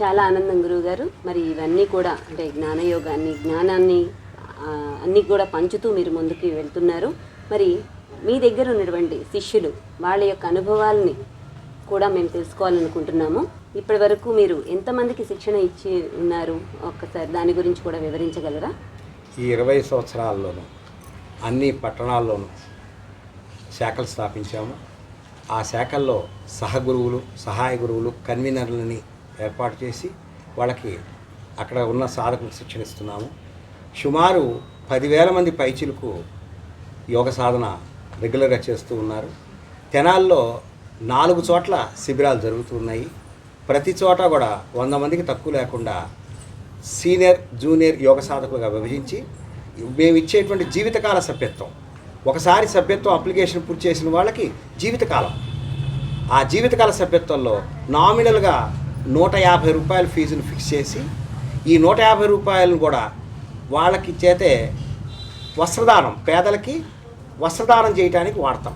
చాలా ఆనందం గురువు గారు మరి ఇవన్నీ కూడా అంటే జ్ఞానయోగాన్ని జ్ఞానాన్ని అన్నీ కూడా పంచుతూ మీరు ముందుకు వెళ్తున్నారు. మరి మీ దగ్గర ఉన్నటువంటి శిష్యులు వాళ్ళ యొక్క అనుభవాలని కూడా మేము తెలుసుకోవాలనుకుంటున్నాము. ఇప్పటి వరకు మీరు ఎంతమందికి శిక్షణ ఇచ్చి ఉన్నారు? ఒక్కసారి దాని గురించి కూడా వివరించగలరా? ఈ ఇరవై సంవత్సరాల్లోనూ అన్ని పట్టణాల్లోనూ శాఖలు స్థాపించాము. ఆ శాఖల్లో సహగురువులు సహాయ గురువులు కన్వీనర్లని ఏర్పాటు చేసి వాళ్ళకి అక్కడ ఉన్న సాధకులకు శిక్షణ ఇస్తున్నాము. సుమారు పదివేల మంది పైచిలకు యోగ సాధన రెగ్యులర్గా చేస్తూ ఉన్నారు. తెనాల్లో నాలుగు చోట్ల శిబిరాలు జరుగుతున్నాయి. ప్రతి చోట కూడా వంద మందికి తక్కువ లేకుండా సీనియర్ జూనియర్ యోగ సాధకులుగా విభజించి మేము ఇచ్చేటువంటి జీవితకాల సభ్యత్వం. ఒకసారి సభ్యత్వం అప్లికేషన్ పూర్తి చేసిన వాళ్ళకి జీవితకాలం. ఆ జీవితకాల సభ్యత్వంలో నామినల్గా నూట యాభై రూపాయల ఫీజును ఫిక్స్ చేసి ఈ నూట యాభై రూపాయలను కూడా వాళ్ళకి చేతే వస్త్రదానం పేదలకి వస్త్రదానం చేయడానికి వాడతాం.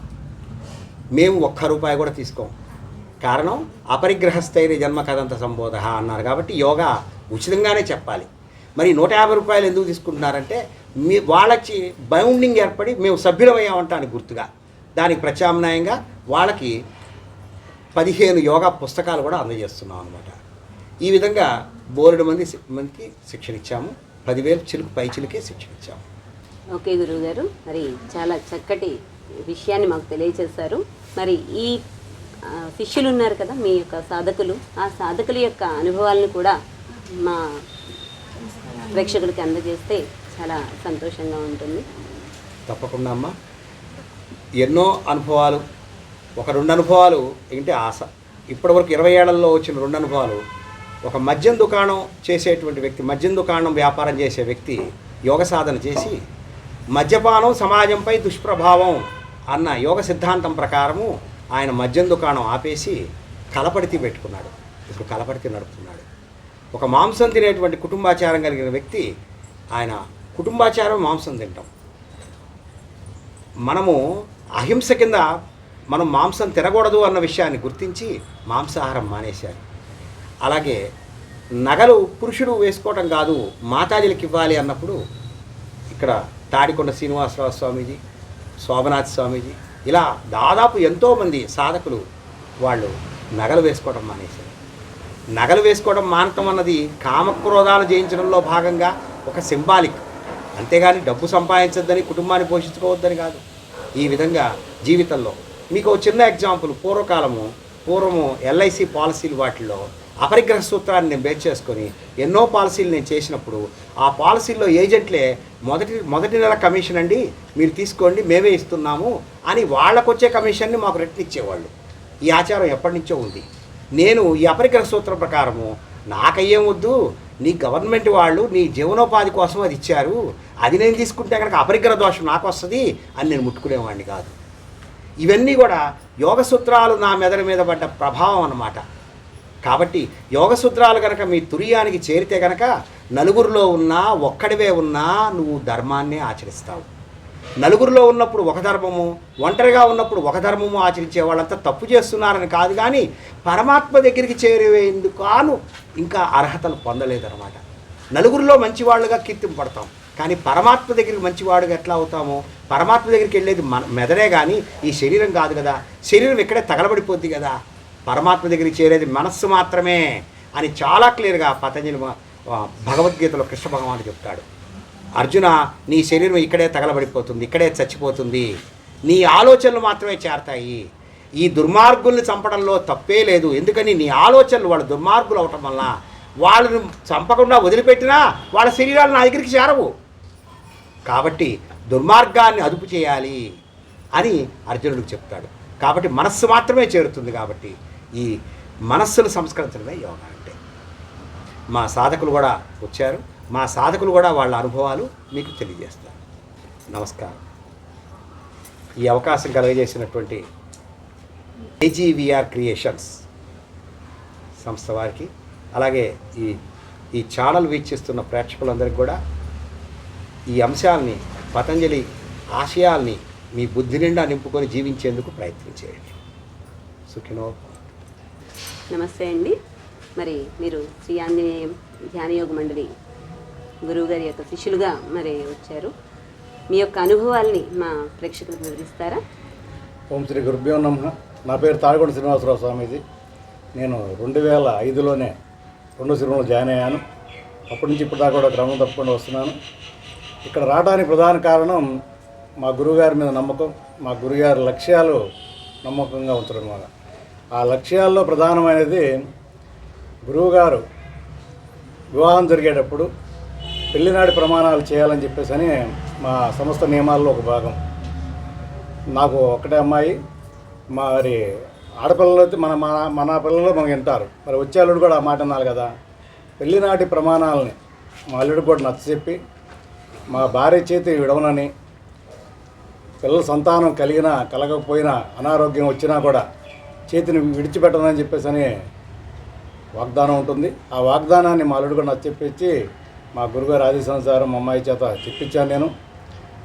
మేము ఒక్క రూపాయి కూడా తీసుకోం. కారణం అపరిగ్రహస్థైర్య జన్మ కదంత సంబోధ అన్నారు కాబట్టి యోగా ఉచితంగానే చెప్పాలి. మరి నూట యాభై రూపాయలు ఎందుకు తీసుకుంటున్నారంటే మీ వాళ్ళకి బౌండింగ్ ఏర్పడి మేము సభ్యులమయ్యామంటానికి గుర్తుగా దానికి ప్రత్యామ్నాయంగా వాళ్ళకి పదిహేను యోగా పుస్తకాలు కూడా అందజేస్తున్నాం అనమాట ఈ విధంగా బోలెడు మంది మందికి శిక్షణ ఇచ్చాము పదివేలు చిలుకు పై చిలుకే శిక్షణ ఇచ్చాము ఓకే గురువు గారు మరి చాలా చక్కటి విషయాన్ని మాకు తెలియజేశారు మరి ఈ శిష్యులు ఉన్నారు కదా మీ యొక్క సాధకులు. ఆ సాధకుల యొక్క అనుభవాలను కూడా మా ప్రేక్షకులకి అందజేస్తే చాలా సంతోషంగా ఉంటుంది. తప్పకుండా అమ్మ. ఎన్నో అనుభవాలు ఒక రెండు అనుభవాలు ఏంటి ఆశ? ఇప్పటివరకు ఇరవై ఏళ్ళలో వచ్చిన రెండు అనుభవాలు ఒక మద్యం దుకాణం చేసేటువంటి వ్యక్తి మద్యం దుకాణం వ్యాపారం చేసే వ్యక్తి యోగ సాధన చేసి మద్యపానం సమాజంపై దుష్ప్రభావం అన్న యోగ సిద్ధాంతం ప్రకారము ఆయన మద్యం దుకాణం ఆపేసి కలపడితి పెట్టుకున్నాడు. ఇప్పుడు కలపడితి నడుపుతున్నాడు. ఒక మాంసం తినేటువంటి కుటుంబాచారం కలిగిన వ్యక్తి ఆయన కుటుంబాచారం మాంసం తింటాం. మనము అహింస కింద మనం మాంసం తినకూడదు అన్న విషయాన్ని గుర్తించి మాంసాహారం మానేశారు. అలాగే నగలు పురుషుడు వేసుకోవటం కాదు మాతాజీలకు ఇవ్వాలి అన్నప్పుడు ఇక్కడ తాడికొండ శ్రీనివాసరావు స్వామీజీ శోభనాథ్ స్వామీజీ ఇలా దాదాపు ఎంతోమంది సాధకులు వాళ్ళు నగలు వేసుకోవడం మానేశారు. నగలు వేసుకోవడం మానటం అన్నది కామక్రోధాలు జయించడంలో భాగంగా ఒక సింబాలిక్. అంతేగాని డబ్బు సంపాదించొద్దని కుటుంబాన్ని పోషించుకోవద్దని కాదు. ఈ విధంగా జీవితంలో మీకు చిన్న ఎగ్జాంపుల్. పూర్వకాలము పూర్వము ఎల్ఐసి పాలసీలు వాటిల్లో అపరిగ్రహ సూత్రాన్ని నేను బేస్ చేసుకొని ఎన్నో పాలసీలు నేను చేసినప్పుడు ఆ పాలసీల్లో ఏజెంట్లే మొదటి మొదటి నెల కమిషన్ అండి మీరు తీసుకోండి మేమే ఇస్తున్నాము అని వాళ్ళకు వచ్చే కమిషన్ని మాకు రిటర్న్ ఇచ్చేవాళ్ళు. ఈ ఆచారం ఎప్పటి నుంచో ఉంది. నేను ఈ అపరిగ్రహ సూత్రం ప్రకారము నాకయ్యేం వద్దు నీ గవర్నమెంట్ వాళ్ళు నీ జీవనోపాధి కోసం అది ఇచ్చారు అది నేను తీసుకుంటే కనుక అపరిగ్రహ దోషం నాకు వస్తుంది అని నేను ముట్టుకునేవాడిని కాదు. ఇవన్నీ కూడా యోగ సూత్రాలు నా మెదడు మీద పడ్డ ప్రభావం అన్నమాట. కాబట్టి యోగ సూత్రాలు కనుక మీ తురియానికి చేరితే కనుక నలుగురిలో ఉన్నా ఒక్కడివే ఉన్నా నువ్వు ధర్మాన్ని ఆచరిస్తావు. నలుగురిలో ఉన్నప్పుడు ఒక ధర్మము ఒంటరిగా ఉన్నప్పుడు ఒక ధర్మము ఆచరించే వాళ్ళంతా తప్పు చేస్తున్నారని కాదు కానీ పరమాత్మ దగ్గరికి చేరేందుకు కాను ఇంకా అర్హతలు పొందలేదన్నమాట. నలుగురిలో మంచివాళ్ళుగా కీర్తింపడతాం కానీ పరమాత్మ దగ్గరికి మంచివాడుగా ఎట్లా అవుతామో? పరమాత్మ దగ్గరికి వెళ్ళేది మన మెదడే కానీ ఈ శరీరం కాదు కదా. శరీరం ఇక్కడే తగలబడిపోద్ది కదా. పరమాత్మ దగ్గరికి చేరేది మనస్సు మాత్రమే అని చాలా క్లియర్గా పతంజలి భగవద్గీతలో కృష్ణ భగవానుడు చెప్తాడు. అర్జున నీ శరీరం ఇక్కడే తగలబడిపోతుంది ఇక్కడే చచ్చిపోతుంది. నీ ఆలోచనలు మాత్రమే చేరతాయి. ఈ దుర్మార్గుల్ని చంపడంలో తప్పే లేదు. ఎందుకని? నీ ఆలోచనలు వాళ్ళు దుర్మార్గులు అవటం వల్ల వాళ్ళని చంపకుండా వదిలిపెట్టినా వాళ్ళ శరీరాలు నా దగ్గరికి చేరవు. కాబట్టి దుర్మార్గాన్ని అదుపు చేయాలి అని అర్జునుడికి చెప్తాడు. కాబట్టి మనస్సు మాత్రమే చేరుతుంది కాబట్టి ఈ మనస్సును సంస్కరించడమే యోగా అంటే. మా సాధకులు కూడా వచ్చారు. మా సాధకులు కూడా వాళ్ళ అనుభవాలు మీకు తెలియజేస్తారు. నమస్కారం. ఈ అవకాశం కలగజేసినటువంటి ఏజీవీఆర్ క్రియేషన్స్ సంస్థ వారికి అలాగే ఈ ఈ ఛానల్ వీక్షిస్తున్న ప్రేక్షకులందరికీ కూడా ఈ అంశాలని పతంజలి ఆశయాల్ని మీ బుద్ధి నిండా నింపుకొని జీవించేందుకు ప్రయత్నం చేయండి. సుఖినో. నమస్తే అండి. మరి మీరు శ్రీ ఆంజనేయం ధ్యానయోగ మండలి గురువుగారి యొక్క శిష్యులుగా మరి వచ్చారు. మీ యొక్క అనుభవాల్ని మా ప్రేక్షకులకు వివరిస్తారా? ఓం శ్రీ గురుభ్యో నమ. నా పేరు తాడికొండ శ్రీనివాసరావు స్వామీజీ. నేను రెండు వేల ఐదులోనే రెండో సినిమాలో జాయిన్ అయ్యాను. అప్పటి నుంచి ఇప్పుడు దాకా కూడా క్రమం తప్పకుండా వస్తున్నాను. ఇక్కడ రావడానికి ప్రధాన కారణం మా గురువుగారి మీద నమ్మకం మా గురుగారి లక్ష్యాలు నమ్మకంగా ఉంచడం వల్ల ఆ లక్ష్యాల్లో ప్రధానమైనది గురువుగారు వివాహం జరిగేటప్పుడు పెళ్ళినాటి ప్రమాణాలు చేయాలని చెప్పేసి అని మా సంస్థ నియమాల్లో ఒక భాగం. నాకు ఒక్కటే అమ్మాయి మరి ఆడపిల్లలు అయితే మన మన మన పిల్లలు మనకు వింటారు. మరి వచ్చే అల్లుడు కూడా ఆ మాట అన్నారు కదా పెళ్ళినాటి ప్రమాణాలని మా అల్లుడు కూడా నచ్చచెప్పి మా భార్య చేతి విడవనని పిల్లల సంతానం కలిగినా కలగకపోయినా అనారోగ్యం వచ్చినా కూడా చేతిని విడిచిపెట్టనని చెప్పేసి అని వాగ్దానం ఉంటుంది. ఆ వాగ్దానాన్ని మా అల్లుడు కూడా నచ్చచెప్పించి మా గురుగారు ఆదేశానుసారం మా అమ్మాయి చేత చెప్పించాను నేను.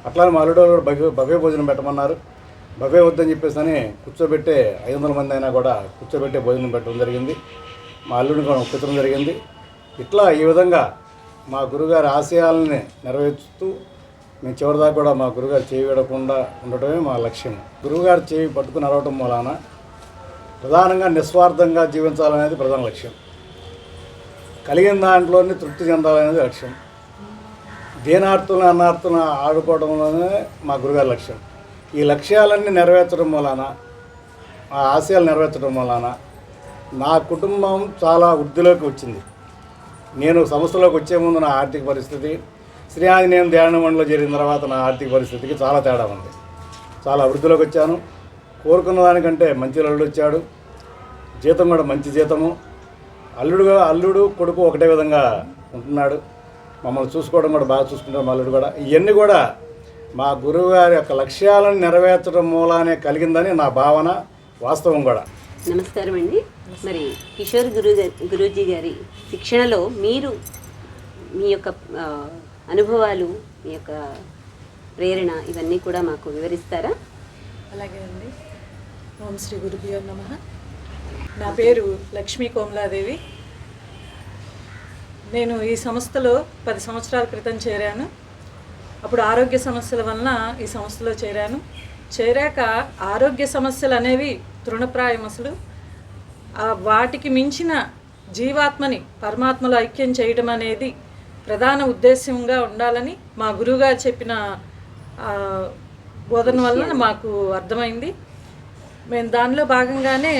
అట్లానే మా అల్లుడు కూడా భవ్య భవ్య భోజనం పెట్టమన్నారు. భవ్య వద్దని చెప్పేసి అని కూర్చోబెట్టే ఐదు వందల మంది అయినా కూడా కూర్చోబెట్టే భోజనం పెట్టడం జరిగింది. మా అల్లుడిని కూడా ఒప్పించడం జరిగింది. ఇట్లా ఈ విధంగా మా గురుగారి ఆశయాలని నెరవేర్చుతూ మేము చివరిదాకా కూడా మా గురుగారు చేయి విడకుండా ఉండటమే మా లక్ష్యం. గురువుగారు చేయి పట్టుకుని నడవటం వలన ప్రధానంగా నిస్వార్థంగా జీవించాలనేది ప్రధాన లక్ష్యం. కలిగిన దాంట్లోనే తృప్తి చెందాలనేది లక్ష్యం. దీనార్థులను అన్నార్థులను ఆడుకోవడంలోనే మా గురుగారి లక్ష్యం. ఈ లక్ష్యాలన్నీ నెరవేర్చడం వలన ఆ ఆశయాలు నెరవేర్చడం వలన నా కుటుంబం చాలా వృద్ధిలోకి వచ్చింది. నేను సంస్థలోకి వచ్చే ముందు నా ఆర్థిక పరిస్థితి శ్రీ ఆంజనేయం ధ్యాన మండలో చేరిన తర్వాత నా ఆర్థిక పరిస్థితికి చాలా తేడా ఉంది. చాలా అభివృద్ధిలోకి వచ్చాను. కోరుకున్న దానికంటే మంచి అల్లుడు వచ్చాడు. జీతం కూడా మంచి జీతము. అల్లుడుగా అల్లుడు కొడుకు ఒకటే విధంగా ఉంటున్నాడు. మమ్మల్ని చూసుకోవడం కూడా బాగా చూసుకుంటాడు మా అల్లుడు కూడా. ఇవన్నీ కూడా మా గురువు గారి యొక్క లక్ష్యాలను నెరవేర్చడం మూలానే కలిగిందని నా భావన వాస్తవం కూడా. నమస్కారం అండి మరి కిషోర్ గురు గురూజీ గారి శిక్షణలో మీరు మీ యొక్క అనుభవాలు మీ యొక్క ప్రేరణ ఇవన్నీ కూడా మాకు వివరిస్తారా? అలాగే అండి. ఓం శ్రీ గురుభ్యో నమ. నా పేరు లక్ష్మీ కోమలాదేవి. నేను ఈ సంస్థలో పది సంవత్సరాల క్రితం చేరాను. అప్పుడు ఆరోగ్య సమస్యల వలన ఈ సంస్థలో చేరాను. చేరాక ఆరోగ్య సమస్యలు అనేవి తృణప్రాయం అసలు. వాటికి మించిన జీవాత్మని పరమాత్మలో ఐక్యం చేయడం అనేది ప్రధాన ఉద్దేశ్యంగా ఉండాలని మా గురువుగారు చెప్పిన బోధన వలన మాకు అర్థమైంది. మేము దానిలో భాగంగానే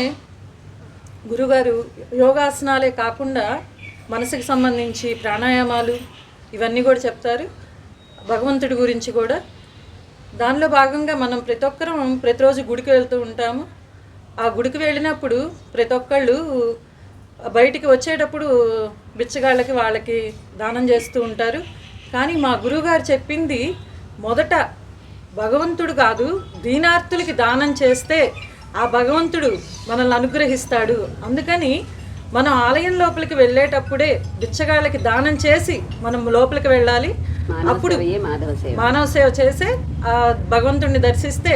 గురుగారు యోగాసనాలే కాకుండా మనసుకు సంబంధించి ప్రాణాయామాలు ఇవన్నీ కూడా చెప్తారు. భగవంతుడి గురించి కూడా. దానిలో భాగంగా మనం ప్రతి ఒక్కరం ప్రతిరోజు గుడికి వెళ్తూ ఉంటాము. ఆ గుడికి వెళ్ళినప్పుడు ప్రతి ఒక్కళ్ళు బయటికి వచ్చేటప్పుడు బిచ్చగాళ్ళకి వాళ్ళకి దానం చేస్తూ ఉంటారు. కానీ మా గురువుగారు చెప్పింది మొదట భగవంతుడు కాదు దీనార్థులకి దానం చేస్తే ఆ భగవంతుడు మనల్ని అనుగ్రహిస్తాడు. అందుకని మనం ఆలయం లోపలికి వెళ్ళేటప్పుడే బిచ్చగాళ్ళకి దానం చేసి మనం లోపలికి వెళ్ళాలి. అప్పుడు మానవ సేవ చేసే ఆ భగవంతుడిని దర్శిస్తే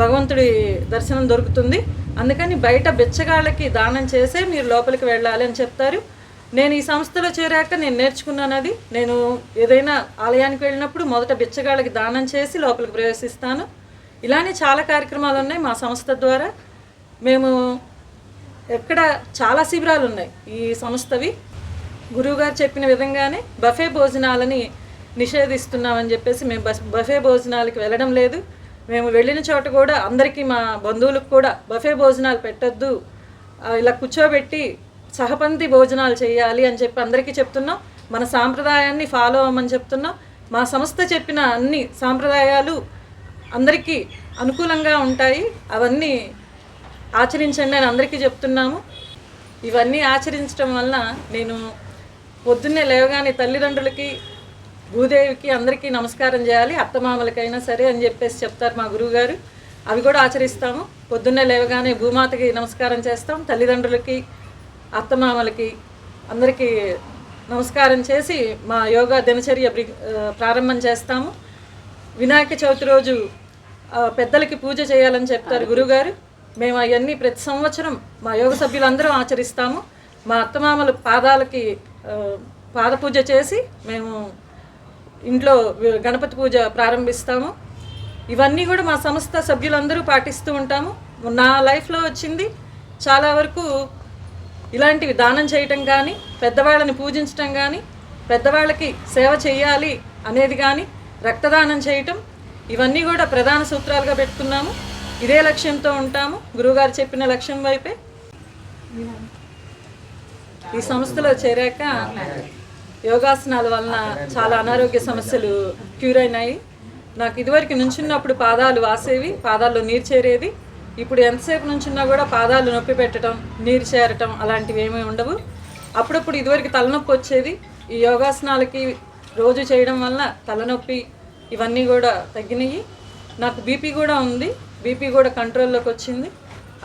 భగవంతుడి దర్శనం దొరుకుతుంది. అందుకని బయట బిచ్చగాళ్ళకి దానం చేసే మీరు లోపలికి వెళ్ళాలి అని చెప్తారు. నేను ఈ సంస్థలో చేరాక నేను నేర్చుకున్నాను అది. నేను ఏదైనా ఆలయానికి వెళ్ళినప్పుడు మొదట బిచ్చగాళ్ళకి దానం చేసి లోపలికి ప్రవేశిస్తాను. ఇలానే చాలా కార్యక్రమాలు ఉన్నాయి మా సంస్థ ద్వారా. మేము ఎక్కడ చాలా శిబిరాలు ఉన్నాయి ఈ సంస్థవి. గురువుగారు చెప్పిన విధంగానే బఫే భోజనాలని నిషేధిస్తున్నామని చెప్పేసి మేము బస్ బఫే భోజనాలకి వెళ్ళడం లేదు. మేము వెళ్ళిన చోట కూడా అందరికీ మా బంధువులకు కూడా బఫే భోజనాలు పెట్టొద్దు. ఇలా కూర్చోబెట్టి సహపంతి భోజనాలు చేయాలి అని చెప్పి అందరికీ చెప్తున్నాం. మన సాంప్రదాయాన్ని ఫాలో అవ్వమని చెప్తున్నాం. మా సంస్థ చెప్పిన అన్ని సాంప్రదాయాలు అందరికీ అనుకూలంగా ఉంటాయి. అవన్నీ ఆచరించండి అని అందరికీ చెప్తున్నాము. ఇవన్నీ ఆచరించడం వలన నేను పొద్దున్నే లేవగానే తల్లిదండ్రులకి భూదేవికి అందరికీ నమస్కారం చేయాలి అత్తమామలకైనా సరే అని చెప్పేసి చెప్తారు మా గురువుగారు. అవి కూడా ఆచరిస్తాము. పొద్దున్నే లేవగానే భూమాతకి నమస్కారం చేస్తాం. తల్లిదండ్రులకి అత్తమామలకి అందరికీ నమస్కారం చేసి మా యోగా దినచర్య ప్రారంభం చేస్తాము. వినాయక చవితి రోజు పెద్దలకి పూజ చేయాలని చెప్తారు గురుగారు మేము అవన్నీ ప్రతి సంవత్సరం మా యోగ సభ్యులందరం ఆచరిస్తాము. మా అత్తమామల పాదాలకి పాదపూజ పాద పూజ చేసి మేము ఇంట్లో గణపతి పూజ ప్రారంభిస్తాము. ఇవన్నీ కూడా మా సంస్థ సభ్యులందరూ పాటిస్తూ ఉంటాము. నా లైఫ్లో వచ్చింది చాలా వరకు ఇలాంటివి దానం చేయటం కానీ పెద్దవాళ్ళని పూజించటం కానీ పెద్దవాళ్ళకి సేవ చేయాలి అనేది కానీ రక్తదానం చేయటం ఇవన్నీ కూడా ప్రధాన సూత్రాలుగా పెట్టుకున్నాము. ఇదే లక్ష్యంతో ఉంటాము. గురువుగారు చెప్పిన లక్ష్యం వైపే. ఈ సంస్థలో చేరాక యోగాసనాల వలన చాలా అనారోగ్య సమస్యలు క్యూర్ అయినాయి. నాకు ఇదివరకు నుంచున్నప్పుడు పాదాలు వాసేవి పాదాల్లో నీరు చేరేది. ఇప్పుడు ఎంతసేపు నుంచున్నా కూడా పాదాలు నొప్పి పెట్టడం నీరు చేరటం అలాంటివి ఏమీ ఉండవు. అప్పుడప్పుడు ఇదివరకు తలనొప్పి వచ్చేది. ఈ యోగాసనాలకి రోజు చేయడం వల్ల తలనొప్పి ఇవన్నీ కూడా తగ్గినాయి. నాకు బీపీ కూడా ఉంది. బీపీ కూడా కంట్రోల్లోకి వచ్చింది.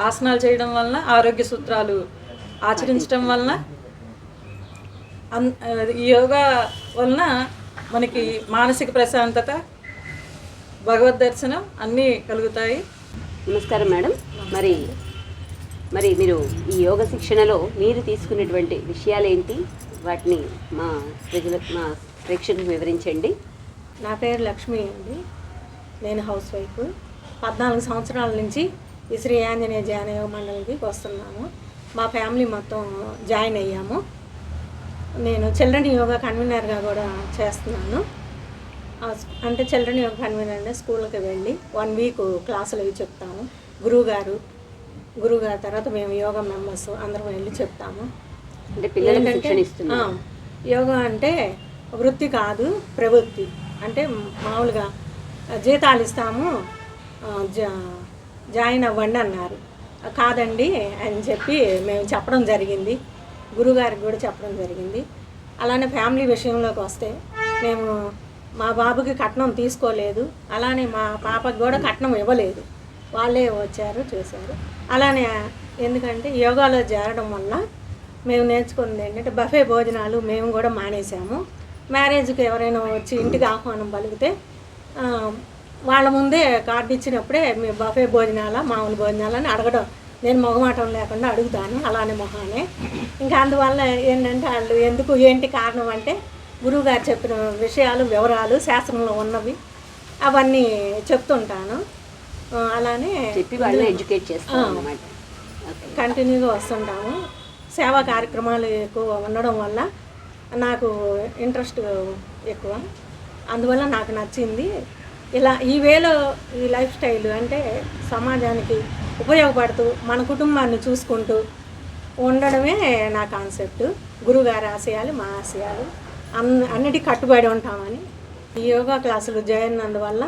ఆసనాలు చేయడం వలన ఆరోగ్య సూత్రాలు ఆచరించడం వలన అన్ ఈ యోగా వలన మనకి మానసిక ప్రశాంతత భగవద్ దర్శనం అన్నీ కలుగుతాయి. నమస్కారం మేడం. మరి మరి మీరు ఈ యోగ శిక్షణలో మీరు తీసుకున్నటువంటి విషయాలు ఏంటి వాటిని మా ప్రజలకు మా ప్రేక్షకులకు వివరించండి. నా పేరు లక్ష్మి అండి. నేను హౌస్ వైఫ్. పద్నాలుగు సంవత్సరాల నుంచి ఈ శ్రీ ఆంజనేయ జానయోగ మండలికి వస్తున్నాము మా ఫ్యామిలీ మొత్తం జాయిన్ అయ్యాము. నేను చిల్డ్రన్ యోగా కన్వీనర్గా కూడా చేస్తున్నాను. అంటే చిల్డ్రన్ యోగా కన్వీనర్ అంటే స్కూల్కి వెళ్ళి వన్ వీక్ క్లాసులు అవి చెప్తాము. గురువుగారు గురువుగారు తర్వాత మేము యోగా మెంబర్స్ అందరం వెళ్ళి చెప్తాము. అంటే యోగా అంటే వృత్తి కాదు ప్రవృత్తి. అంటే మామూలుగా జీతాలు ఇస్తాము జాయిన్ అవ్వండి అన్నారు. కాదండి అని చెప్పి మేము చెప్పడం జరిగింది. గురుగారికి కూడా చెప్పడం జరిగింది. అలానే ఫ్యామిలీ విషయంలోకి వస్తే మేము మా బాబుకి కట్నం తీసుకోలేదు. అలానే మా పాపకి కూడా కట్నం ఇవ్వలేదు. వాళ్ళే వచ్చారు చేశారు. అలానే ఎందుకంటే యోగాలో చేరడం వల్ల మేము నేర్చుకున్నది ఏంటంటే బఫే భోజనాలు మేము కూడా మానేసాము మ్యారేజ్కి ఎవరైనా వచ్చి ఇంటికి ఆహ్వానం పలికితే వాళ్ళ ముందే కార్డు ఇచ్చినప్పుడే మీ బఫే భోజనాల మామూలు భోజనాలని అడగడం నేను మొగమాటం లేకుండా అడుగుతాను అలానే మొహానే. ఇంకా అందువల్ల ఏంటంటే వాళ్ళు ఎందుకు ఏంటి కారణం అంటే గురువుగారు చెప్పిన విషయాలు వివరాలు శాస్త్రంలో ఉన్నవి అవన్నీ చెప్తుంటాను. అలానే చెప్పి వాళ్ళని ఎడ్యుకేట్ చేస్తాం అన్నమాట. ఓకే. కంటిన్యూగా వస్తుంటాము. సేవా కార్యక్రమాలు ఎక్కువ ఉండడం వల్ల నాకు ఇంట్రెస్ట్ ఎక్కువ. అందువల్ల నాకు నచ్చింది ఇలా ఈ వేలో ఈ లైఫ్ స్టైల్ అంటే సమాజానికి ఉపయోగపడుతూ మన కుటుంబాన్ని చూసుకుంటూ ఉండడమే నా కాన్సెప్ట్. గురుగారి ఆశయాలు మా ఆశయాలు. అన్ అన్నిటికీ కట్టుబడి ఉంటామని. ఈ యోగా క్లాసులు జాయిన్ అందువల్ల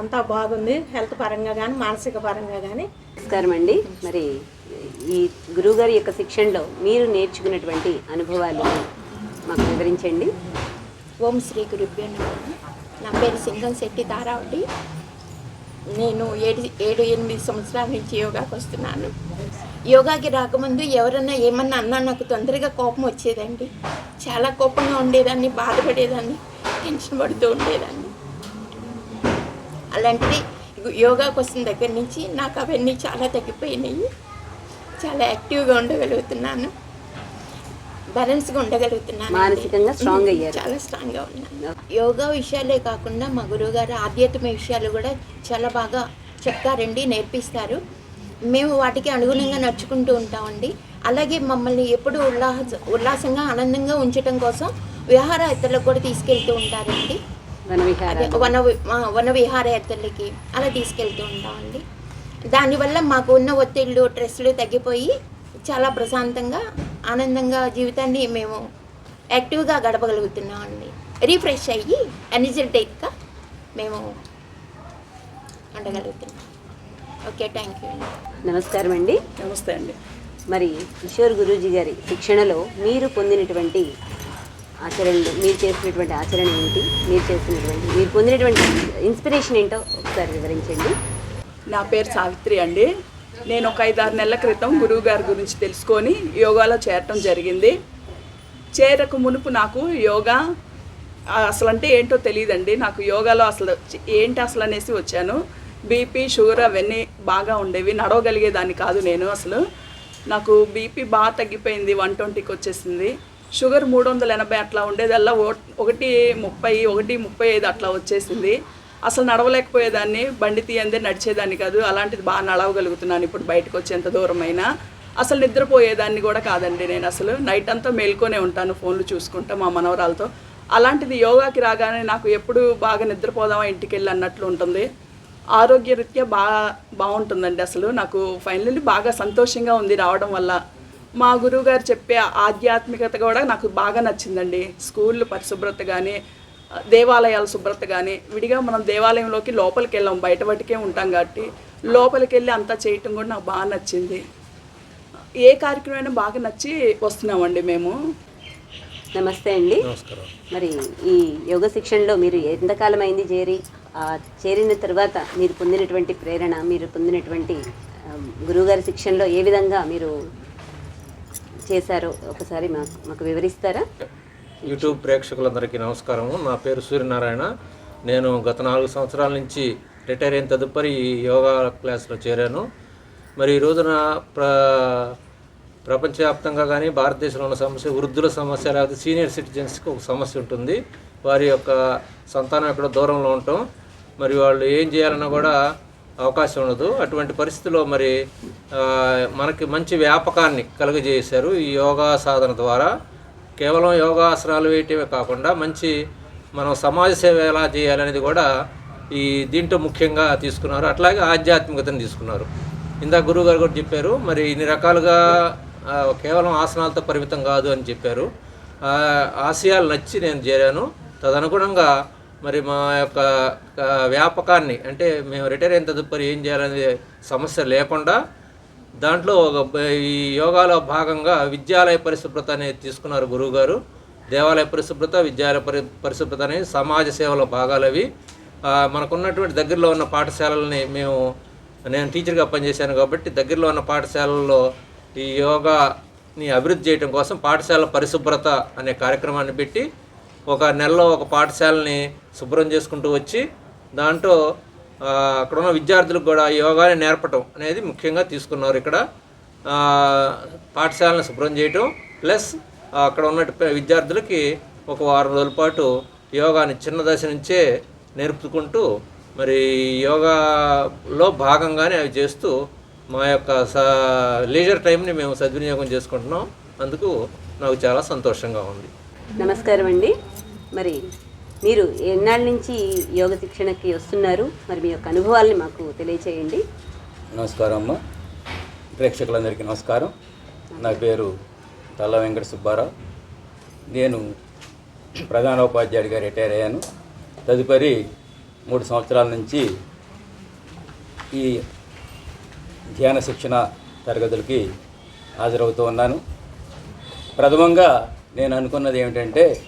అంతా బాగుంది. హెల్త్ పరంగా కానీ మానసిక పరంగా కానీ నమస్కారం అండి. మరి ఈ గురువుగారి యొక్క శిక్షణలో మీరు నేర్చుకున్నటువంటి అనుభవాలు మాకు వివరించండి. ఓం శ్రీ గురుభ్యో నా పేరు సింగం శెట్టి తారావుడి నేను ఏడు ఏడు ఎనిమిది సంవత్సరాల నుంచి యోగాకి వస్తున్నాను. యోగాకి రాకముందు ఎవరన్నా ఏమన్నా అన్నా నాకు తొందరగా కోపం వచ్చేదండి. చాలా కోపంగా ఉండేదాన్ని బాధపడేదాన్ని టెన్షన్ పడుతూ ఉండేదాన్ని. అలాంటిది యోగాకి వస్తున్న దగ్గర నుంచి నాకు అవన్నీ చాలా తగ్గిపోయినాయి. చాలా యాక్టివ్గా ఉండగలుగుతున్నాను. బ్యాలెన్స్గా ఉండగలుగుతున్నాను మానసికంగా స్ట్రాంగ్ అయ్యారు. చాలా స్ట్రాంగ్గా ఉన్నాను. యోగా విషయాలే కాకుండా మా గురువుగారు ఆధ్యాత్మిక విషయాలు కూడా చాలా బాగా చెప్తారండి నేర్పిస్తారు. మేము వాటికి అనుగుణంగా నడుచుకుంటూ ఉంటామండి. అలాగే మమ్మల్ని ఎప్పుడు ఉల్లాస ఉల్లాసంగా ఆనందంగా ఉంచడం కోసం విహారయాత్రలకు కూడా తీసుకెళ్తూ ఉంటారండి. వన వన విహారయాత్రలకి అలా తీసుకెళ్తూ ఉంటామండి. దానివల్ల మాకు ఉన్న ఒత్తిళ్ళు స్ట్రెస్లు తగ్గిపోయి చాలా ప్రశాంతంగా ఆనందంగా జీవితాన్ని మేము యాక్టివ్గా గడపగలుగుతున్నామండి. రీఫ్రెష్ అయ్యి ఎనర్జెటిక్గా మేము ఉండగలుగుతున్నాం. Okay thank you. అండి నమస్కారం అండి. నమస్తే అండి. మరి కిషోర్ గురూజీ గారి శిక్షణలో మీరు పొందినటువంటి ఆచరణలు మీరు చేసినటువంటి ఆచరణ ఏంటి మీరు చేసినటువంటి మీరు పొందినటువంటి ఇన్స్పిరేషన్ ఏంటో ఒకసారి వివరించండి. నా పేరు సావిత్రి అండి. నేను ఒక ఐదు ఆరు నెలల క్రితం గురువు గారి గురించి తెలుసుకొని యోగాలో చేరటం జరిగింది. చేరక మునుపు నాకు యోగా అసలు అంటే ఏంటో తెలియదండి నాకు యోగాలో అసలు ఏంటి అసలు అనేసి వచ్చాను. బీపీ షుగర్ అవన్నీ బాగా ఉండేవి. నడవగలిగేదాన్ని కాదు నేను అసలు. నాకు బీపీ బాగా తగ్గిపోయింది వన్ ట్వంటీకి వచ్చేసింది. షుగర్ మూడు వందల ఎనభై అట్లా ఉండేదల్లా ఓ- ఒకటి ముప్పై ఒకటి ముప్పై ఐదు అట్లా వచ్చేసింది. అసలు నడవలేకపోయేదాన్ని బండి తీయందే నడిచేదాన్ని కాదు అలాంటిది బాగా నడవగలుగుతున్నాను ఇప్పుడు బయటకు వచ్చేంత దూరమైనా. అసలు నిద్రపోయేదాన్ని కూడా కాదండి నేను అసలు. నైట్ అంతా మేల్కొనే ఉంటాను ఫోన్లు చూసుకుంటా మా మనవరాలతో. అలాంటిది యోగాకి రాగానే నాకు ఎప్పుడు బాగా నిద్రపోదామా ఇంటికి వెళ్ళి అన్నట్లు ఉంటుంది. ఆరోగ్యరీత్యా బాగా బాగుంటుందండి అసలు. నాకు ఫైనల్లీ బాగా సంతోషంగా ఉంది రావడం వల్ల. మా గురువుగారు చెప్పే ఆధ్యాత్మికత కూడా నాకు బాగా నచ్చిందండి. స్కూల్ పరిశుభ్రత కానీ దేవాలయాల శుభ్రత కానీ విడిగా మనం దేవాలయంలోకి లోపలికి వెళ్ళాం బయట వాటికే ఉంటాం కాబట్టి లోపలికి వెళ్ళి అంతా చేయటం కూడా నాకు బాగా నచ్చింది. ఏ కార్యక్రమమైనా బాగా నచ్చి వస్తున్నామండి మేము. నమస్తే అండి. నమస్కారం. మరి ఈ యోగ శిక్షణలో మీరు ఎంతకాలం అయింది చేరి ఆ చేరిన తర్వాత మీరు పొందినటువంటి ప్రేరణ మీరు పొందినటువంటి గురువుగారి శిక్షణలో ఏ విధంగా మీరు చేశారో ఒకసారి మాకు మాకు వివరిస్తారా? యూట్యూబ్ ప్రేక్షకులందరికీ నమస్కారము. నా పేరు సూర్యనారాయణ. నేను గత నాలుగు సంవత్సరాల నుంచి రిటైర్ అయిన తదుపరి ఈ యోగా క్లాస్లో చేరాను. మరి ఈ రోజున ప్ర ప్రపంచవ్యాప్తంగా కానీ భారతదేశంలో ఉన్న సమస్య వృద్ధుల సమస్య లేకపోతే సీనియర్ సిటిజన్స్కి ఒక సమస్య ఉంటుంది. వారి యొక్క సంతానం ఎక్కడో దూరంలో ఉండటం మరి వాళ్ళు ఏం చేయాలన్నా కూడా అవకాశం ఉండదు. అటువంటి పరిస్థితిలో మరి మనకి మంచి వ్యాపకాన్ని కలుగజేశారు ఈ యోగా సాధన ద్వారా. కేవలం యోగాసనాలు వేయటమే కాకుండా మంచి మనం సమాజ సేవ ఎలా చేయాలనేది కూడా ఈ దీంట్లో ముఖ్యంగా తీసుకున్నారు. అట్లాగే ఆధ్యాత్మికతను తీసుకున్నారు. ఇందాక గురువు గారు కూడా చెప్పారు మరి ఇన్ని రకాలుగా కేవలం ఆసనాలతో పరిమితం కాదు అని చెప్పారు. ఆశయాలు నచ్చి నేను చేరాను. తదనుగుణంగా మరి మా యొక్క వ్యాపకాన్ని అంటే మేము రిటైర్ అయిన తదుపరి ఏం చేయాలనే సమస్య లేకుండా దాంట్లో ఒక ఈ యోగాలో భాగంగా విద్యాలయ పరిశుభ్రత అనేది తీసుకున్నారు గురువుగారు. దేవాలయ పరిశుభ్రత విద్యాలయ పరి పరిశుభ్రత అనేది సమాజ సేవలో భాగాలు అవి. మనకున్నటువంటి దగ్గరలో ఉన్న పాఠశాలల్ని మేము నేను టీచర్గా పనిచేశాను కాబట్టి దగ్గరలో ఉన్న పాఠశాలల్లో ఈ యోగాని అభివృద్ధి చేయడం కోసం పాఠశాల పరిశుభ్రత అనే కార్యక్రమాన్ని పెట్టి ఒక నెలలో ఒక పాఠశాలని శుభ్రం చేసుకుంటూ వచ్చి దాంట్లో అక్కడ ఉన్న విద్యార్థులకు కూడా యోగాని నేర్పటం అనేది ముఖ్యంగా తీసుకున్నారు ఇక్కడ. పాఠశాలను శుభ్రం చేయటం ప్లస్ అక్కడ ఉన్న విద్యార్థులకి ఒక వారం రోజుల పాటు యోగాని చిన్న దశ నుంచే నేర్పుకుంటూ మరి యోగాలో భాగంగానే అవి చేస్తూ మా యొక్క స లీజర్ టైంని మేము సద్వినియోగం చేసుకుంటున్నాం. అందుకు నాకు చాలా సంతోషంగా ఉంది. నమస్కారం అండి. మరి మీరు ఎన్నాళ్ళ నుంచి యోగ శిక్షణకి వస్తున్నారు? మరి మీ యొక్క అనుభవాల్ని మాకు తెలియచేయండి. నమస్కారం అమ్మ. ప్రేక్షకులందరికీ నమస్కారం. నా పేరు తల్ల వెంకట సుబ్బారావు. నేను ప్రధానోపాధ్యాయుడిగా రిటైర్ అయ్యాను. తదుపరి మూడు సంవత్సరాల నుంచి ఈ ధ్యాన శిక్షణ తరగతులకి హాజరవుతూ ఉన్నాను. ప్రథమంగా నేను అనుకున్నది ఏమిటంటే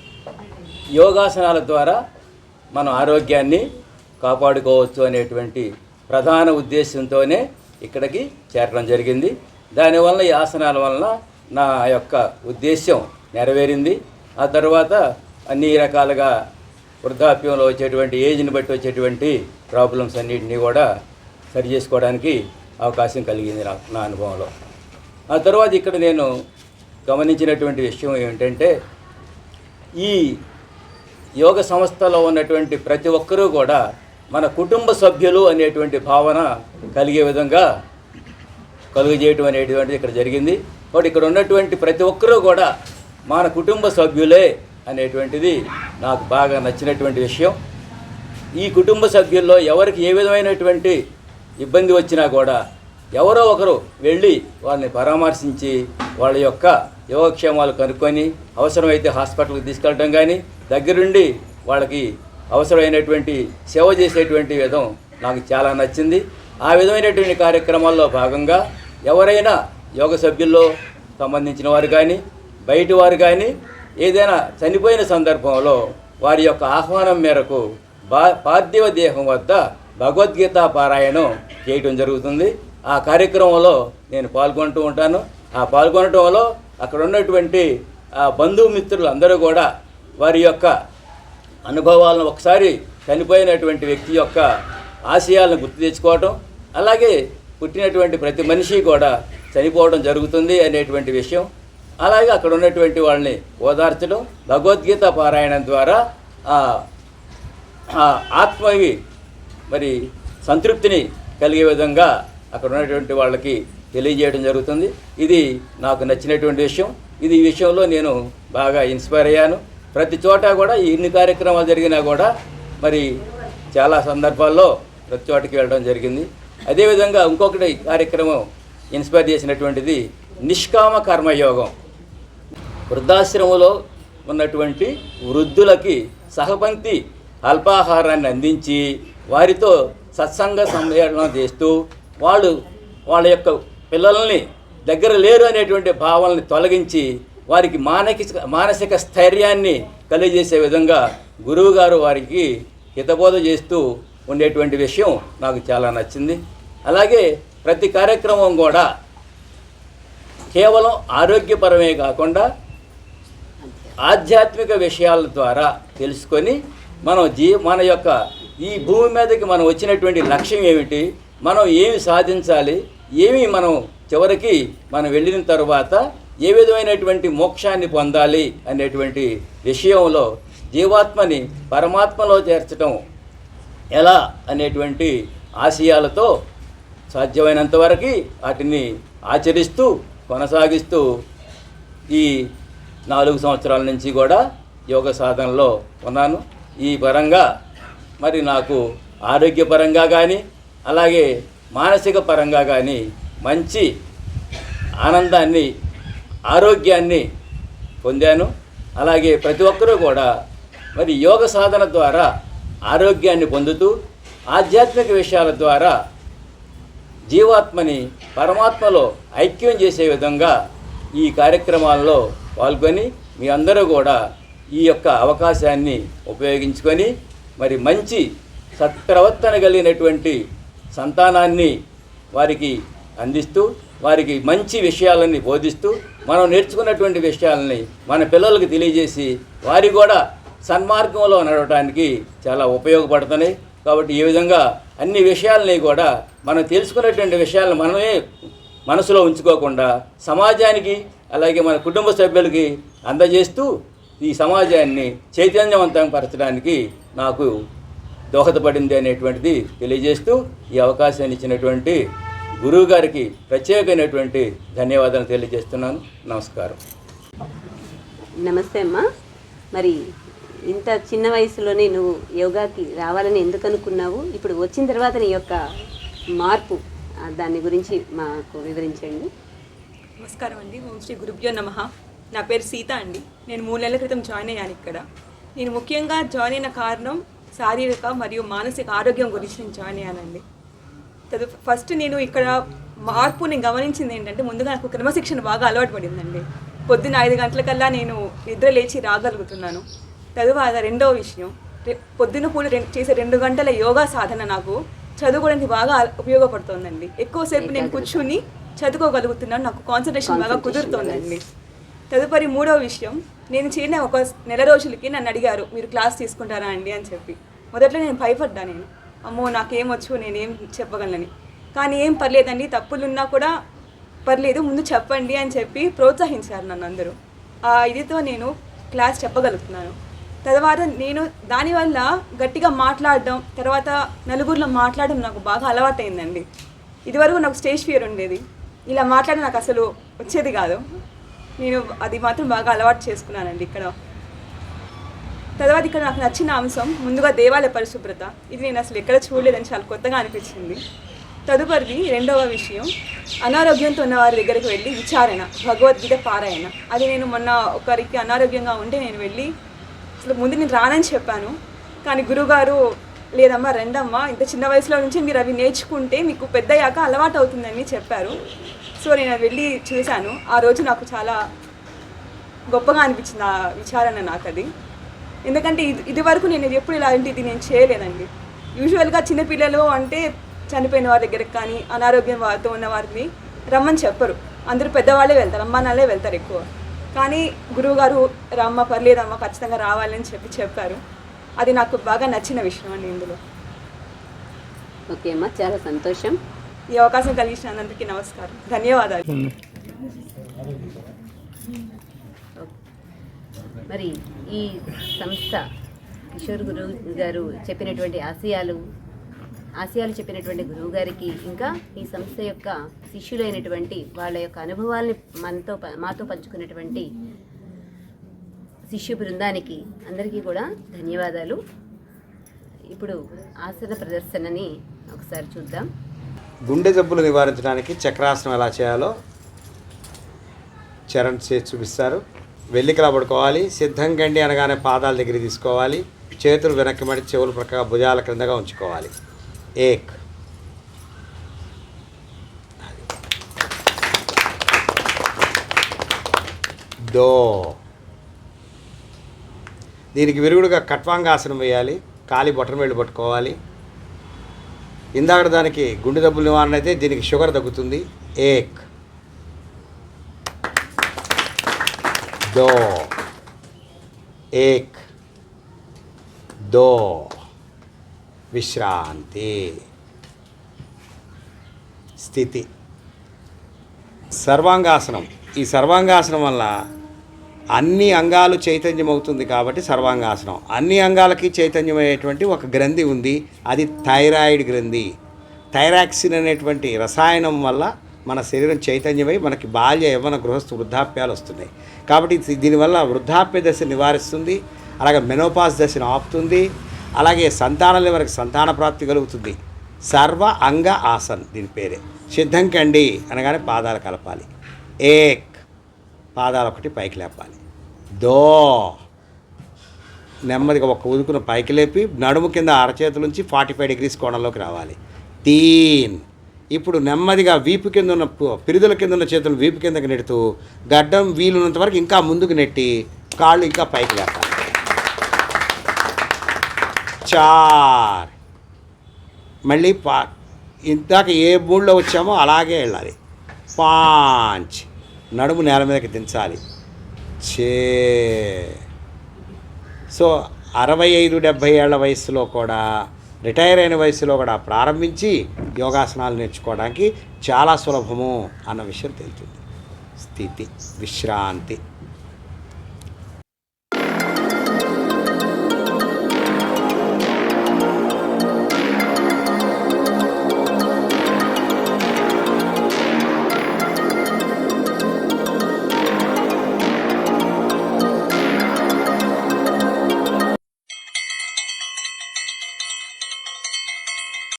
యోగాసనాల ద్వారా మనం ఆరోగ్యాన్ని కాపాడుకోవచ్చు అనేటువంటి ప్రధాన ఉద్దేశంతోనే ఇక్కడికి చేరడం జరిగింది. దానివల్ల ఈ ఆసనాల వలన నా యొక్క ఉద్దేశం నెరవేరింది. ఆ తర్వాత అన్ని రకాలుగా వృద్ధాప్యంలో వచ్చేటువంటి ఏజ్ని బట్టి వచ్చేటువంటి ప్రాబ్లమ్స్ అన్నిటినీ కూడా సరి చేసుకోవడానికి అవకాశం కలిగింది నా నా అనుభవంలో. ఆ తర్వాత ఇక్కడ నేను గమనించినటువంటి విషయం ఏమిటంటే ఈ యోగ సంస్థలో ఉన్నటువంటి ప్రతి ఒక్కరూ కూడా మన కుటుంబ సభ్యులు అనేటువంటి భావన కలిగే విధంగా కలుగజేయటం అనేటువంటిది ఇక్కడ జరిగింది. కాబట్టి ఇక్కడ ఉన్నటువంటి ప్రతి ఒక్కరూ కూడా మన కుటుంబ సభ్యులే అనేటువంటిది నాకు బాగా నచ్చినటువంటి విషయం. ఈ కుటుంబ సభ్యుల్లో ఎవరికి ఏ విధమైనటువంటి ఇబ్బంది వచ్చినా కూడా ఎవరో ఒకరు వెళ్ళి వాళ్ళని పరామర్శించి వాళ్ళ యొక్క యోగక్షేమాలు కనుక్కొని అవసరమైతే హాస్పిటల్కి తీసుకెళ్ళడం కానీ దగ్గరుండి వాళ్ళకి అవసరమైనటువంటి సేవ చేసేటువంటి విధం నాకు చాలా నచ్చింది. ఆ విధమైనటువంటి కార్యక్రమాల్లో భాగంగా ఎవరైనా యోగ సభ్యుల్లో సంబంధించిన వారు కానీ బయటి వారు కానీ ఏదైనా చనిపోయిన సందర్భంలో వారి యొక్క ఆహ్వానం మేరకు బా పార్థివ దేహం వద్ద భగవద్గీత పారాయణం చేయటం జరుగుతుంది. ఆ కార్యక్రమంలో నేను పాల్గొంటూ ఉంటాను. ఆ పాల్గొనటంలో అక్కడ ఉన్నటువంటి బంధుమిత్రులు అందరూ కూడా వారి యొక్క అనుభవాలను ఒకసారి చనిపోయినటువంటి వ్యక్తి యొక్క ఆశయాలను గుర్తు తెచ్చుకోవటం అలాగే పుట్టినటువంటి ప్రతి మనిషి కూడా చనిపోవడం జరుగుతుంది అనేటువంటి విషయం. అలాగే అక్కడ ఉన్నటువంటి వాళ్ళని ఓదార్చడం భగవద్గీత పారాయణం ద్వారా ఆ ఆత్మవి మరి సంతృప్తిని కలిగే విధంగా అక్కడ ఉన్నటువంటి వాళ్ళకి తెలియజేయడం జరుగుతుంది. ఇది నాకు నచ్చినటువంటి విషయం. ఇది ఈ విషయంలో నేను బాగా ఇన్స్పైర్ అయ్యాను. ప్రతి చోట కూడా ఎన్ని కార్యక్రమాలు జరిగినా కూడా మరి చాలా సందర్భాల్లో ప్రతి చోటకి వెళ్ళడం జరిగింది. అదేవిధంగా ఇంకొకటి కార్యక్రమం ఇన్స్పైర్ చేసినటువంటిది నిష్కామ కర్మయోగం. వృద్ధాశ్రమంలో ఉన్నటువంటి వృద్ధులకి సహపంక్తి అల్పాహారాన్ని అందించి వారితో సత్సంగ సమ్మేళనం చేస్తూ వాళ్ళు వాళ్ళ యొక్క పిల్లల్ని దగ్గర లేరు అనేటువంటి భావాలను తొలగించి వారికి మానసిక మానసిక స్థైర్యాన్ని కలిగజేసే విధంగా గురువుగారు వారికి హితబోధ చేస్తూ ఉండేటువంటి విషయం నాకు చాలా నచ్చింది. అలాగే ప్రతి కార్యక్రమం కూడా కేవలం ఆరోగ్యపరమే కాకుండా ఆధ్యాత్మిక విషయాల ద్వారా తెలుసుకొని మనం జీ మన యొక్క ఈ భూమి మీదకి మనం వచ్చినటువంటి లక్ష్యం ఏమిటి మనం ఏమి సాధించాలి ఏమి మనం చివరికి మనం వెళ్ళిన తర్వాత ఏ విధమైనటువంటి మోక్షాన్ని పొందాలి అనేటువంటి విషయంలో జీవాత్మని పరమాత్మలో చేర్చడం ఎలా అనేటువంటి ఆశయాలతో సాధ్యమైనంత వరకు వాటిని ఆచరిస్తూ కొనసాగిస్తూ ఈ నాలుగు సంవత్సరాల నుంచి కూడా యోగ సాధనలో ఉన్నాను. ఈ పరంగా మరి నాకు ఆరోగ్యపరంగా కానీ అలాగే మానసిక పరంగా కానీ మంచి ఆనందాన్ని ఆరోగ్యాన్ని పొందాను. అలాగే ప్రతి ఒక్కరూ కూడా మరి యోగ సాధన ద్వారా ఆరోగ్యాన్ని పొందుతూ ఆధ్యాత్మిక విషయాల ద్వారా జీవాత్మని పరమాత్మలో ఐక్యం చేసే విధంగా ఈ కార్యక్రమాల్లో పాల్గొని మీ అందరూ కూడా ఈ యొక్క అవకాశాన్ని ఉపయోగించుకొని మరి మంచి సత్ప్రవర్తన కలిగినటువంటి సంతానాన్ని వారికి అందిస్తూ వారికి మంచి విషయాలని బోధిస్తూ మనం నేర్చుకున్నటువంటి విషయాలని మన పిల్లలకు తెలియజేసి వారి కూడా సన్మార్గంలో నడవటానికి చాలా ఉపయోగపడుతున్నాయి. కాబట్టి ఈ విధంగా అన్ని విషయాలని కూడా మనం తెలుసుకున్నటువంటి విషయాలను మనమే మనసులో ఉంచుకోకుండా సమాజానికి అలాగే మన కుటుంబ సభ్యులకి అందజేస్తూ ఈ సమాజాన్ని చైతన్యవంతం పరచడానికి నాకు దోహదపడింది అనేటువంటిది తెలియజేస్తూ ఈ అవకాశాన్ని ఇచ్చినటువంటి గురువు గారికి ప్రత్యేకమైనటువంటి ధన్యవాదాలు తెలియజేస్తున్నాను. నమస్కారం. నమస్తే అమ్మా. మరి ఇంత చిన్న వయసులోనే నువ్వు యోగాకి రావాలని ఎందుకు అనుకున్నావు? ఇప్పుడు వచ్చిన తర్వాత నీ యొక్క మార్పు దాని గురించి మాకు వివరించండి. నమస్కారం అండి. ఓం శ్రీ గురుభ్యో నమ. నా పేరు సీత అండి. నేను మూడు నెలల క్రితం జాయిన్ అయ్యాను ఇక్కడ. నేను ముఖ్యంగా జాయిన్ అయిన కారణం శారీరక మరియు మానసిక ఆరోగ్యం గురించి నేను జాయిన్ అయ్యానండి. తదు ఫస్ట్ నేను ఇక్కడ మార్పు నేను గమనించింది ఏంటంటే ముందుగా నాకు క్రమశిక్షణ బాగా అలవాటు పడిందండి పొద్దున్న ఐదు గంటలకల్లా నేను నిద్ర లేచి రాగలుగుతున్నాను. తదువాత రెండో విషయం రె- పొద్దున్న పూట రెండు చేసే రెండు గంటల యోగా సాధన నాకు చదువుకోవడానికి బాగా ఉపయోగపడుతుందండి. ఎక్కువసేపు నేను కూర్చుని చదువుకోగలుగుతున్నాను నాకు కాన్సన్ట్రేషన్ బాగా కుదురుతోందండి. తదుపరి మూడవ విషయం నేను చేరిన ఒక నెల రోజులకి నన్ను అడిగారు మీరు క్లాస్ తీసుకుంటారా అండి? అని చెప్పి. మొదట్లో నేను భయపడ్డా నేను. అమ్మో నాకేమొచ్చు నేనేం చెప్పగలనని కానీ ఏం పర్లేదండి తప్పులున్నా కూడా పర్లేదు ముందు చెప్పండి అని చెప్పి ప్రోత్సహించారు నన్ను అందరూ. ఆ ఇదితో నేను క్లాస్ చెప్పగలుగుతున్నాను. తర్వాత నేను దానివల్ల గట్టిగా మాట్లాడడం తర్వాత నలుగురిలో మాట్లాడడం నాకు బాగా అలవాటైందండి. ఇదివరకు నాకు స్టేజ్ ఫియర్ ఉండేది. ఇలా మాట్లాడడం నాకు అసలు వచ్చేది కాదు. నేను అది మాత్రం బాగా అలవాటు చేసుకున్నానండి ఇక్కడ. తర్వాత ఇక్కడ నాకు నచ్చిన అంశం ముందుగా దేవాలయ పరిశుభ్రత. ఇది నేను అసలు ఎక్కడ చూడలేదని చాలా కొత్తగా అనిపించింది. తదుపరిది రెండవ విషయం అనారోగ్యంతో ఉన్న వారి దగ్గరికి వెళ్ళి విచారణ భగవద్గీత పారాయణ. అది నేను మొన్న ఒకరికి అనారోగ్యంగా ఉంటే నేను వెళ్ళి అసలు ముందు నేను రానని చెప్పాను. కానీ గురుగారు లేదమ్మా రెండమ్మా ఇంత చిన్న వయసులో నుంచి మీరు అవి నేర్చుకుంటే మీకు పెద్దయ్యాక అలవాటు అవుతుందని చెప్పారు. సో నేను వెళ్ళి చూశాను. ఆ రోజు నాకు చాలా గొప్పగా అనిపించింది ఆ విచారణ నాకు అది. ఎందుకంటే ఇది ఇది వరకు నేను ఎప్పుడు ఇలాంటిది నేను చేయలేదండి. యూజువల్గా చిన్నపిల్లలు అంటే చనిపోయిన వారి దగ్గరికి కానీ అనారోగ్యం వారితో ఉన్న వారిని రమ్మని చెప్పరు. అందరూ పెద్దవాళ్ళే వెళ్తారు అమ్మ వెళ్తారు ఎక్కువ. కానీ గురువుగారు రమ్మ పర్లేదమ్మ ఖచ్చితంగా రావాలని చెప్పి చెప్పారు. అది నాకు బాగా నచ్చిన విషయం అండి ఇందులో. ఓకే అమ్మ చాలా సంతోషం. ఈ అవకాశం కలిగించినందుకు నమస్కారం. ధన్యవాదాలు. మరి ఈ సంస్థ కిషోర్ గురువు గారు చెప్పినటువంటి ఆశయాలు ఆశయాలు చెప్పినటువంటి గురువు గారికి ఇంకా ఈ సంస్థ యొక్క శిష్యులైనటువంటి వాళ్ళ యొక్క అనుభవాల్ని మనతో మాతో పంచుకున్నటువంటి శిష్యు బృందానికి అందరికీ కూడా ధన్యవాదాలు. ఇప్పుడు ఆసన ప్రదర్శనని ఒకసారి చూద్దాం. గుండె జబ్బులు నివారించడానికి చక్రాసనం ఎలా చేయాలో చరణ్ చేసి చూపిస్తారు. వెల్లికలా పడుకోవాలి సిద్ధం గండి అనగానే పాదాల దగ్గర తీసుకోవాలి. చేతులు వెనక్కి మడి చెవులు ప్రక్కగా భుజాల క్రిందగా ఉంచుకోవాలి. ఏక్. దో. దీనికి విరుగుడుగా కట్వాంగాసనం వేయాలి. కాలి బొట్టన వేళ్ళు పట్టుకోవాలి. ఇందాక దానికి గుండె దబ్బుల నివారణ అయితే దీనికి షుగర్ తగ్గుతుంది. ఏక్. దో. ఏక్. దో. విశ్రాంతి. స్థితి. సర్వాంగాసనం. ఈ సర్వాంగాసనం వల్ల అన్ని అంగాలు చైతన్యం అవుతుంది కాబట్టి సర్వాంగాసనం. అన్ని అంగాలకి చైతన్యమయ్యేటువంటి ఒక గ్రంథి ఉంది. అది థైరాయిడ్ గ్రంథి. థైరాక్సిన్ అనేటువంటి రసాయనం వల్ల మన శరీరం చైతన్యమై మనకి బాల్య యవ్వన గృహస్థు వృద్ధాప్యాలు వస్తున్నాయి. కాబట్టి దీనివల్ల వృద్ధాప్య దశ నివారిస్తుంది. అలాగే మెనోపాస్ దశను ఆపుతుంది. అలాగే సంతానం వరకు సంతాన ప్రాప్తి కలుగుతుంది. సర్వ అంగ ఆసన్ దీని పేరే. సిద్ధం కండి అనగానే పాదాలు కలపాలి. ఏక్. పాదాలు ఒకటి పైకి లేపాలి. దో. నెమ్మదిగా ఒక ఉదుకున పైకి లేపి నడుము కింద అరచేతుల నుంచి ఫార్టీ ఫైవ్ డిగ్రీస్ కోణంలోకి రావాలి. తీన్. ఇప్పుడు నెమ్మదిగా వీపు కింద ఉన్న పిరుదల కింద ఉన్న చేతులు వీపు కిందకి నెడుతూ గడ్డం వీలున్నంత వరకు ఇంకా ముందుకు నెట్టి కాళ్ళు ఇంకా పైకి లేపాలి. చార్. మళ్ళీ పా ఇందాక ఏ మూడ్లో వచ్చామో అలాగే వెళ్ళాలి. పాంచ్. నడుము నేల మీదకి దించాలి. చే సో అరవై ఐదు డెబ్భై ఏళ్ళ వయసులో కూడా రిటైర్ అయిన వయసులో కూడా ప్రారంభించి యోగాసనాలు నేర్చుకోవడానికి చాలా సులభము అన్న విషయం తెలుస్తుంది. స్థితి విశ్రాంతి.